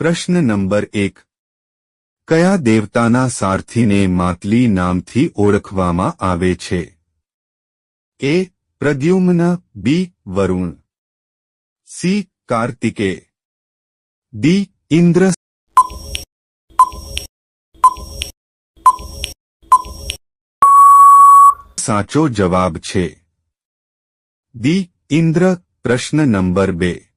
પ્રશ્ન નંબર એક. કયા દેવતાના સારથીને માતલી નામથી ઓળખવામાં આવે છે? A, Pradyumna, B, Varun. C, Kartikeya. D, Indra. સાચો જવાબ છે. દી ઇન્દ્ર, પ્રશ્ન નંબર બે.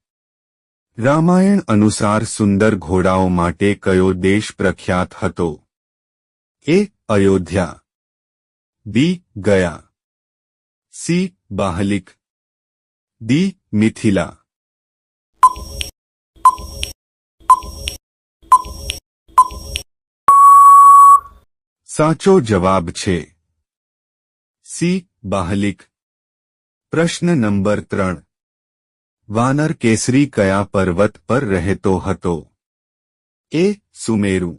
રામાયણ અનુસાર સુંદર ઘોડાઓ માટે કયો દેશ પ્રખ્યાત હતો? A, Ayodhya. B, Gaya. C, Bahlik. D Mithila. સાચો જવાબ છે. સી, બાહલિક. પ્રશ્ન નંબર ત્રણ. વાનર કેસરી કયા પર્વત પર રહેતો હતો A Sumeru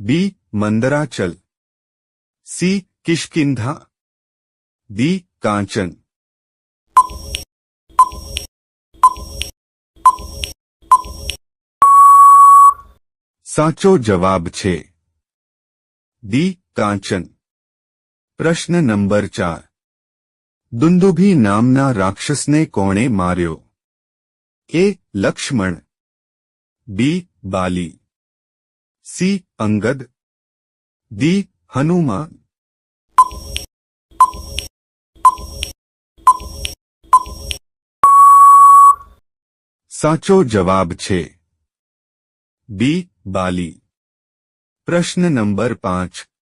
B Mandarachal C Kishkindha D Kanchan સાચો જવાબ છે ડી કાંચન પ્રશ્ન નંબર ચાર દુંદુભી નામના રાક્ષસને કોણે માર્યો? A Lakshman. B Bali. C Angad. D Hanuman. સાચો જવાબ છે. બી બાલી. પ્રશ્ન નંબર પાંચ.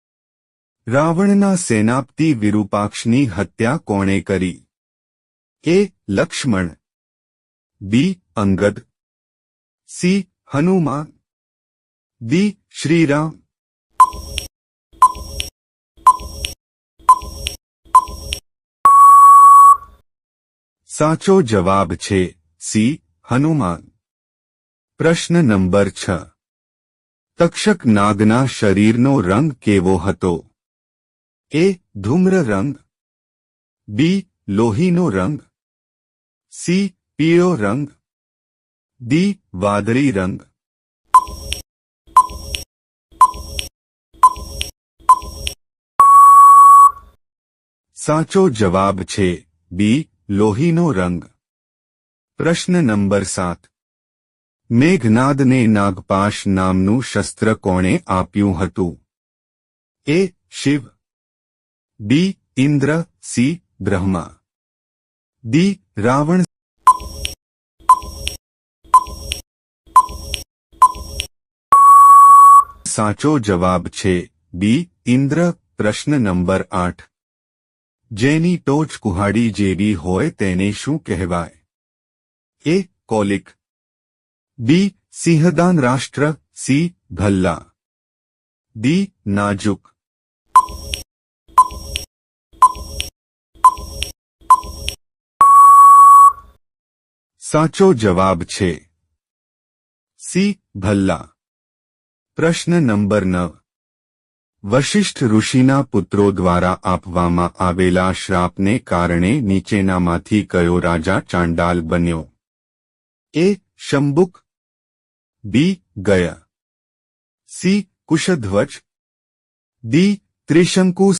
રાવણના સેનાપતિ વિરૂપાક્ષની હત્યા કોણે કરી? A, Lakshman. B, Angad. C, Hanuman. D, Shriram. સાચો જવાબ છે સી, હનુમાન. પ્રશ્ન નંબર છ. તક્ષક નાગના શરીરનો રંગ કેવો હતો? એ ધૂમ્ર રંગ. બી લોહીનો રંગ. સી પીળો રંગ. ડી વાદળી રંગ. સાચો જવાબ છે બી લોહીનો રંગ. પ્રશ્ન નંબર સાત. મેઘનાદને નાગપાશ નામનું શસ્ત્ર કોણે આપ્યું હતું? A Shiva. B Indra C Brahma. D Ravan સાચો જવાબ છે બી ઇન્દ્ર પ્રશ્ન નંબર આઠ. જેની ટોચ કુહાડી જેવી હોય તેને શું કહેવાય? એ કોલિક. બી સિંહદાન રાષ્ટ્ર સી ભલ્લા. ડી નાજુક. સાચો જવાબ છે. સી. ભલ્લા. પ્રશ્ન નંબર નવ. વશિષ્ઠ ઋષિના પુત્રો દ્વારા આપવામાં આવેલા શ્રાપને કારણે નીચેનામાંથી કયો રાજા ચાંડાલ બન્યો? એ. શંબુક બી. ગયા. સી. કુશધ્વજ. ડી. ત્રિશંકુ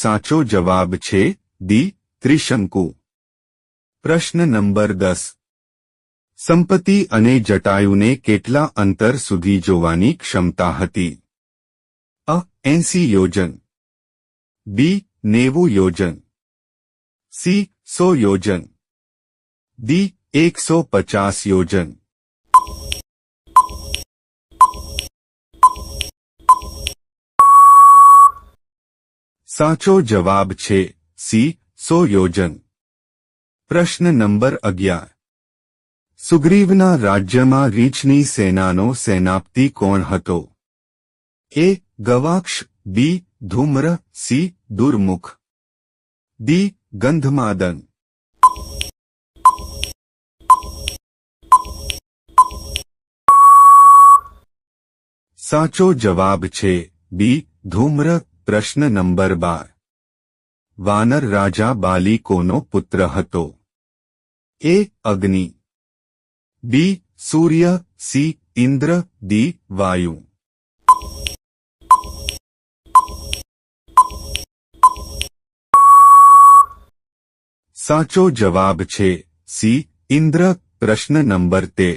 સાચો જવાબ છે દી ત્રિશંકુ પ્રશ્ન નંબર દસ સંપત્તિ અને જટાયુને કેટલા અંતર સુધી જોવાની ક્ષમતા હતી અ એંસી યોજન બી નેવું યોજન સી સો યોજન ડી એકસો પચાસ યોજન સાચો જવાબ છે સી, સોયોજન. પ્રશ્ન નંબર અગિયાર. સુગ્રીવના રાજ્યમાં રીંછની સેનાનો સેનાપતિ કોણ હતો? A, Gavaksha, B, Dhumra, C, Durmukh. D, Gandhamadan. સાચો જવાબ છે બી, ધૂમ્ર પ્રશ્ન નંબર બાર વાનર રાજા બાલી કોનો પુત્ર હતો A Agni B Surya C Indra D Vayu સાચો જવાબ છે સી ઇન્દ્ર પ્રશ્ન નંબર તે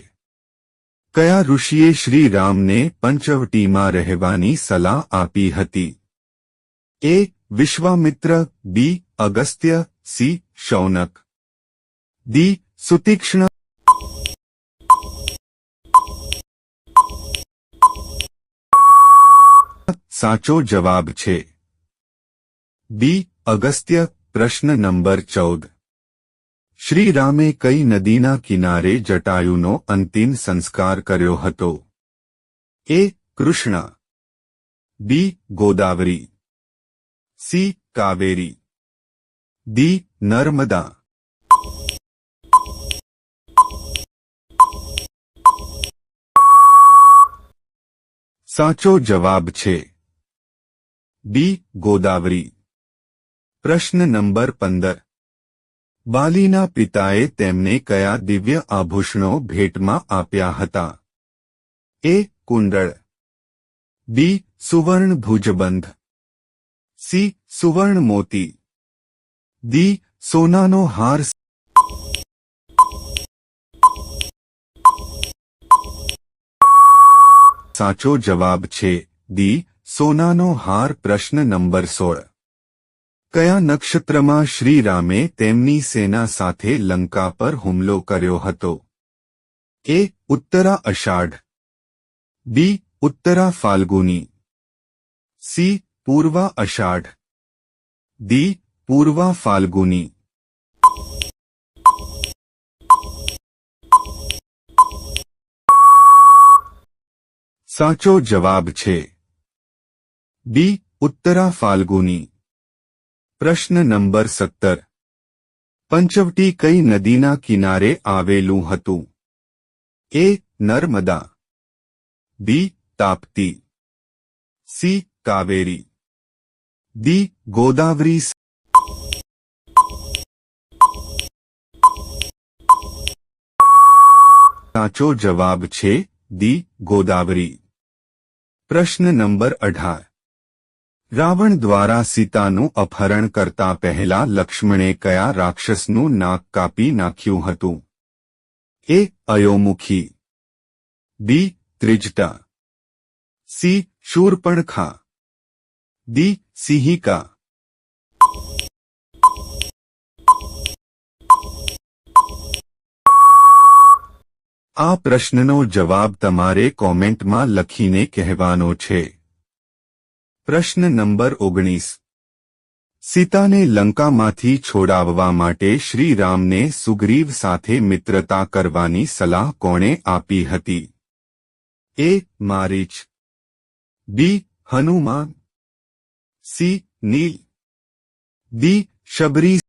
કયા ઋષિએ શ્રી રામને પંચવટીમાં રહેવાની સલાહ આપી હતી A Vishwamitra B Agastya C Shaunak. D Sutikshna. સાચો જવાબ છે. બી અગસ્ત્ય પ્રશ્ન નંબર ચૌદ. શ્રીરામે કઈ નદીના કિનારે જટાયુનો અંતિમ સંસ્કાર કર્યો હતો? A Krishna. B Godavari. C Kaveri D Narmada સાચો જવાબ છે બી ગોદાવરી પ્રશ્ન નંબર પંદર બાલીના પિતાએ તેમને કયા દિવ્ય આભૂષણો ભેટમાં આપ્યા હતા? એ, કુંડળ. બી, સુવર્ણ ભુજબંધ. સી સુવર્ણ મોતી. દી સોનાનો હાર સાચો જવાબ છે દી સોનાનો હાર પ્રશ્ન નંબર સોળ. કયા નક્ષત્રમાં શ્રીરામે તેમની સેના સાથે લંકા પર હુમલો કર્યો હતો? A Uttara Ashadha. B Uttara Phalguni. C Purva Ashadha D Purva Phalguni સાચો જવાબ છે બી ઉત્તરા ફાલ્ગુની પ્રશ્ન નંબર સત્તર પંચવટી કઈ નદીના કિનારે આવેલું હતું A Narmada B Tapti C Kaveri D Godavari સાચો જવાબ છે દી ગોદાવરી પ્રશ્ન નંબર અઢાર. રાવણ દ્વારા સીતાનું અપહરણ કરતા પહેલા લક્ષ્મણે કયા રાક્ષસનું નાક કાપી નાખ્યું હતું? A Ayomukhi. B Trijata. C Shurpanakha. D Simhika આ પ્રશ્નનો જવાબ તમારે કોમેન્ટમાં લખીને કહેવાનો છે પ્રશ્ન નંબર ઓગણીસ સીતાને લંકામાંથી છોડાવવા માટે શ્રીરામને સુગ્રીવ સાથે મિત્રતા કરવાની સલાહ કોણે આપી હતી A Maricha B Hanuman C Nila D Shabari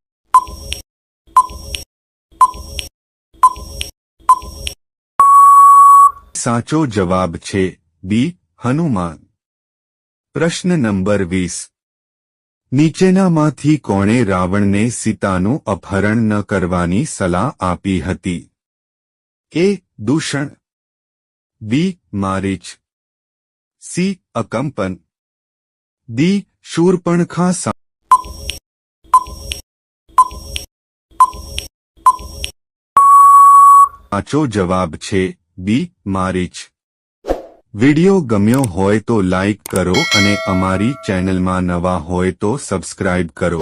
સાચો જવાબ છે બી હનુમાન પ્રશ્ન નંબર વીસ નીચેનામાંથી કોણે રાવણને સીતાનું અપહરણ ન કરવાની સલાહ આપી હતી? A, Dushana. B, Maricha. C, Akampana. D Shurpanakha સાચો જવાબ છે બી મારીચ વિડિયો ગમ્યો હોય તો લાઈક કરો અને અમારી ચેનલમાં નવા હોય તો સબસ્ક્રાઇબ કરો